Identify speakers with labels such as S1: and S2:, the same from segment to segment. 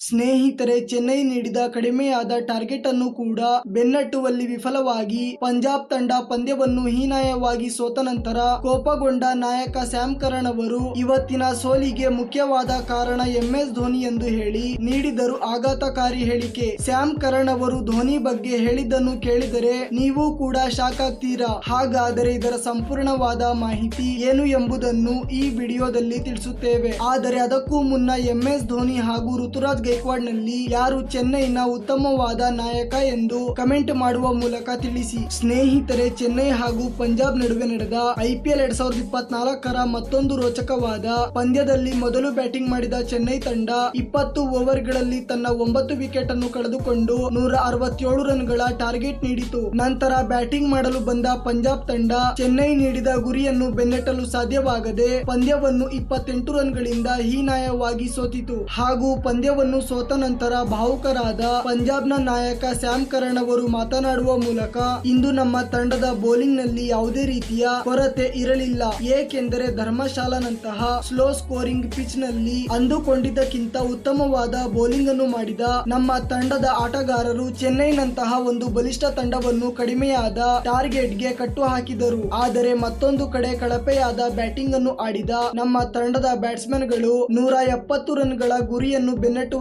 S1: ಸ್ನೇಹಿತರೆ, ಚೆನ್ನೈ ನೀಡಿದ ಕಡಿಮೆಯಾದ ಟಾರ್ಗೆಟ್ ಅನ್ನು ಕೂಡ ಬೆನ್ನಟ್ಟುವಲ್ಲಿ ವಿಫಲವಾಗಿ ಪಂಜಾಬ್ ತಂಡ ಪಂದ್ಯವನ್ನು ಹೀನಾಯವಾಗಿ ಸೋತ ನಂತರ ಕೋಪಗೊಂಡ ನಾಯಕ ಸ್ಯಾಮ್ ಕರಣ್ ಅವರು ಇವತ್ತಿನ ಸೋಲಿಗೆ ಮುಖ್ಯವಾದ ಕಾರಣ ಎಂಎಸ್ ಧೋನಿ ಎಂದು ಹೇಳಿ ನೀಡಿದರು ಆಘಾತಕಾರಿ ಹೇಳಿಕೆ. ಸ್ಯಾಮ್ ಕರಣ್ ಅವರು ಧೋನಿ ಬಗ್ಗೆ ಹೇಳಿದ್ದನ್ನು ಕೇಳಿದರೆ ನೀವು ಕೂಡ ಶಾಕ್ ಆಗ್ತೀರಾ? ಹಾಗಾದರೆ ಇದರ ಸಂಪೂರ್ಣವಾದ ಮಾಹಿತಿ ಏನು ಎಂಬುದನ್ನು ಈ ವಿಡಿಯೋದಲ್ಲಿ ತಿಳಿಸುತ್ತೇವೆ. ಆದರೆ ಅದಕ್ಕೂ ಮುನ್ನ ಎಂಎಸ್ ಧೋನಿ ಹಾಗೂ ಋತುರಾಜ್ ಗೈಕ್ವಾಡ್ನಲ್ಲಿ ಯಾರು ಚೆನ್ನೈನ ಉತ್ತಮವಾದ ನಾಯಕ ಎಂದು ಕಮೆಂಟ್ ಮಾಡುವ ಮೂಲಕ ತಿಳಿಸಿ. ಸ್ನೇಹಿತರೆ, ಚೆನ್ನೈ ಹಾಗೂ ಪಂಜಾಬ್ ನಡುವೆ ನಡೆದ ಐಪಿಎಲ್ ಎರಡ್ ಸಾವಿರದ ಇಪ್ಪತ್ನಾಲ್ಕರ ಮತ್ತೊಂದು ರೋಚಕವಾದ ಪಂದ್ಯದಲ್ಲಿ ಮೊದಲು ಬ್ಯಾಟಿಂಗ್ ಮಾಡಿದ ಚೆನ್ನೈ ತಂಡ ಇಪ್ಪತ್ತು ಓವರ್ಗಳಲ್ಲಿ ತನ್ನ ಒಂಬತ್ತು ವಿಕೆಟ್ ಅನ್ನು ಕಳೆದುಕೊಂಡು ನೂರ ಅರವತ್ತೇಳು ರನ್ಗಳ ಟಾರ್ಗೆಟ್ ನೀಡಿತು. ನಂತರ ಬ್ಯಾಟಿಂಗ್ ಮಾಡಲು ಬಂದ ಪಂಜಾಬ್ ತಂಡ ಚೆನ್ನೈ ನೀಡಿದ ಗುರಿಯನ್ನು ಬೆನ್ನಟ್ಟಲು ಸಾಧ್ಯವಾಗದೆ ಪಂದ್ಯವನ್ನು ಇಪ್ಪತ್ತೆಂಟು ರನ್ಗಳಿಂದ ಹೀನಾಯವಾಗಿ ಸೋತಿತು. ಹಾಗೂ ಪಂದ್ಯವನ್ನು ಸೋತ ನಂತರ ಭಾವುಕರಾದ ಪಂಜಾಬ್ನ ನಾಯಕ ಸ್ಯಾಮ್ ಕರಣ್ ಅವರು ಮಾತನಾಡುವ ಮೂಲಕ ಇಂದು ನಮ್ಮ ತಂಡದ ಬೌಲಿಂಗ್ನಲ್ಲಿ ಯಾವುದೇ ರೀತಿಯ ಕೊರತೆ ಇರಲಿಲ್ಲ. ಏಕೆಂದರೆ ಧರ್ಮಶಾಲಾನಂತಹ ಸ್ಲೋ ಸ್ಕೋರಿಂಗ್ ಪಿಚ್ನಲ್ಲಿ ಅಂದುಕೊಂಡಿದ್ದಕ್ಕಿಂತ ಉತ್ತಮವಾದ ಬೌಲಿಂಗ್ ಅನ್ನು ಮಾಡಿದ ನಮ್ಮ ತಂಡದ ಆಟಗಾರರು ಚೆನ್ನೈನಂತಹ ಒಂದು ಬಲಿಷ್ಠ ತಂಡವನ್ನು ಕಡಿಮೆಯಾದ ಟಾರ್ಗೆಟ್ಗೆ ಕಟ್ಟು ಹಾಕಿದರು ಆದರೆ ಮತ್ತೊಂದು ಕಡೆ ಕಳಪೆಯಾದ ಬ್ಯಾಟಿಂಗ್ ಅನ್ನು ಆಡಿದ ನಮ್ಮ ತಂಡದ ಬ್ಯಾಟ್ಸ್ಮನ್ಗಳು ನೂರ ಎಪ್ಪತ್ತು ರನ್ಗಳ ಗುರಿಯನ್ನು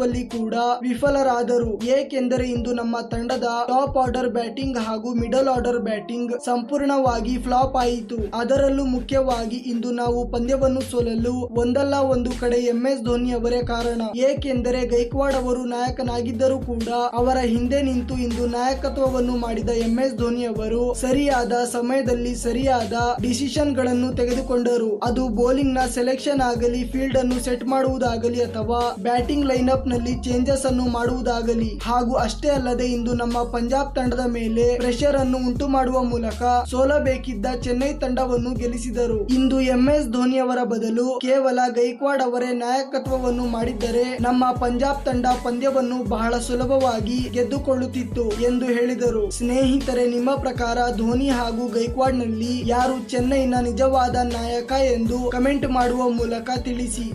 S1: ಬೆನ್ನಟ್ಟುವಲ್ಲಿ ಕೂಡ ವಿಫಲರಾದರು. ಏಕೆಂದರೆ ಇಂದು ನಮ್ಮ ತಂಡದ ಟಾಪ್ ಆರ್ಡರ್ ಬ್ಯಾಟಿಂಗ್ ಹಾಗೂ ಮಿಡಲ್ ಆರ್ಡರ್ ಬ್ಯಾಟಿಂಗ್ ಸಂಪೂರ್ಣವಾಗಿ ಫ್ಲಾಪ್ ಆಯಿತು. ಅದರಲ್ಲೂ ಮುಖ್ಯವಾಗಿ ಇಂದು ನಾವು ಪಂದ್ಯವನ್ನು ಸೋಲಲು ಒಂದಲ್ಲ ಒಂದು ಕಡೆ ಎಂಎಸ್ ಧೋನಿ ಅವರೇ ಕಾರಣ. ಏಕೆಂದರೆ ಗೈಕ್ವಾಡ್ ಅವರು ನಾಯಕನಾಗಿದ್ದರೂ ಕೂಡ ಅವರ ಹಿಂದೆ ನಿಂತು ಇಂದು ನಾಯಕತ್ವವನ್ನು ಮಾಡಿದ ಎಂಎಸ್ ಧೋನಿ ಅವರು ಸರಿಯಾದ ಸಮಯದಲ್ಲಿ ಸರಿಯಾದ ಡಿಸಿಷನ್ಗಳನ್ನು ತೆಗೆದುಕೊಂಡರು. ಅದು ಬೌಲಿಂಗ್ನ ಸೆಲೆಕ್ಷನ್ ಆಗಲಿ ಫೀಲ್ಡ್ ಅನ್ನು ಸೆಟ್ ಮಾಡುವುದಾಗಲಿ ಅಥವಾ ಬ್ಯಾಟಿಂಗ್ ಲೈನ್ ಅಪ್ ನಲ್ಲಿ ಚೇಂಜಸ್ ಅನ್ನು ಮಾಡುವುದಾಗಲಿ. ಹಾಗೂ ಅಷ್ಟೇ ಅಲ್ಲದೆ ಇಂದು ನಮ್ಮ ಪಂಜಾಬ್ ತಂಡದ ಮೇಲೆ ಪ್ರೆಷರ್ ಅನ್ನು ಉಂಟು ಮಾಡುವ ಮೂಲಕ ಸೋಲಬೇಕಿದ್ದ ಚೆನ್ನೈ ತಂಡವನ್ನು ಗೆಲ್ಲಿಸಿದರು. ಇಂದು ಎಂಎಸ್ ಧೋನಿ ಅವರ ಬದಲು ಕೇವಲ ಗೈಕ್ವಾಡ್ ಅವರೇ ನಾಯಕತ್ವವನ್ನು ಮಾಡಿದ್ದರೆ ನಮ್ಮ ಪಂಜಾಬ್ ತಂಡ ಪಂದ್ಯವನ್ನು ಬಹಳ ಸುಲಭವಾಗಿ ಗೆದ್ದುಕೊಳ್ಳುತ್ತಿತ್ತು ಎಂದು ಹೇಳಿದರು. ಸ್ನೇಹಿತರೆ, ನಿಮ್ಮ ಪ್ರಕಾರ ಧೋನಿ ಹಾಗೂ ಗೈಕ್ವಾಡ್ನಲ್ಲಿ ಯಾರು ಚೆನ್ನೈನ ನಿಜವಾದ ನಾಯಕ ಎಂದು ಕಮೆಂಟ್ ಮಾಡುವ ಮೂಲಕ ತಿಳಿಸಿ.